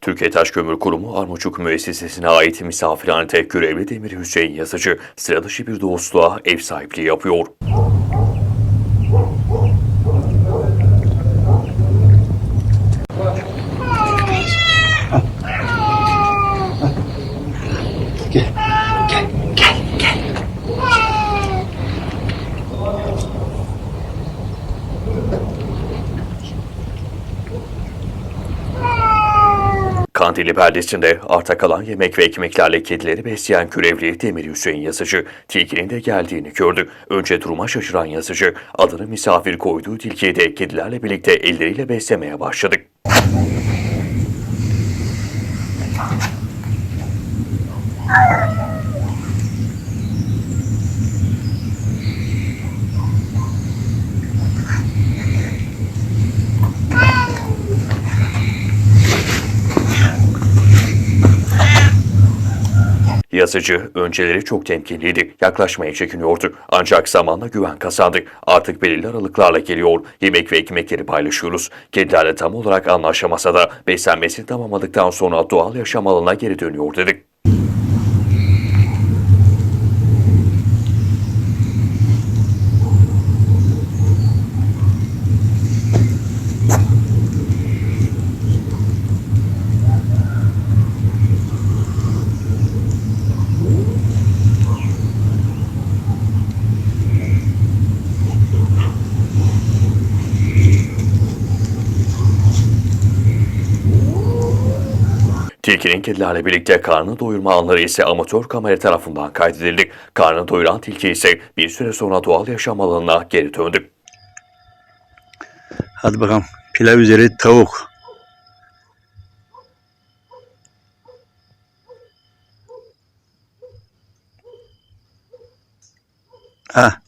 Türkiye Taş Kömür Kurumu Armuçuk Müessesesi'ne ait misafirhanede görevli Demir Hüseyin Yazıcı sıra dışı bir dostluğa ev sahipliği yapıyor. Kandili beldesinde arta kalan yemek ve ekmeklerle kedileri besleyen görevli Demir Hüseyin Yazıcı, tilkinin de geldiğini gördü. Önce duruma şaşıran Yazıcı, adını misafir koyduğu tilkiyi de kedilerle birlikte elleriyle beslemeye başladı. Yazıcı önceleri çok temkinliydi, yaklaşmaya çekiniyordu. Ancak zamanla güven kazandı. Artık belirli aralıklarla geliyor, yemek ve ekmekleri paylaşıyoruz. Kedilerle tam olarak anlaşamasa da beslenmesini tamamladıktan sonra doğal yaşam alanına geri dönüyor dedik. Tilkinin kedilerle birlikte karnını doyurma anları ise amatör kamera tarafından kaydedildi. Karnını doyuran tilki ise bir süre sonra doğal yaşam alanına geri döndü. Hadi bakalım. Pilav üzeri tavuk. Ha.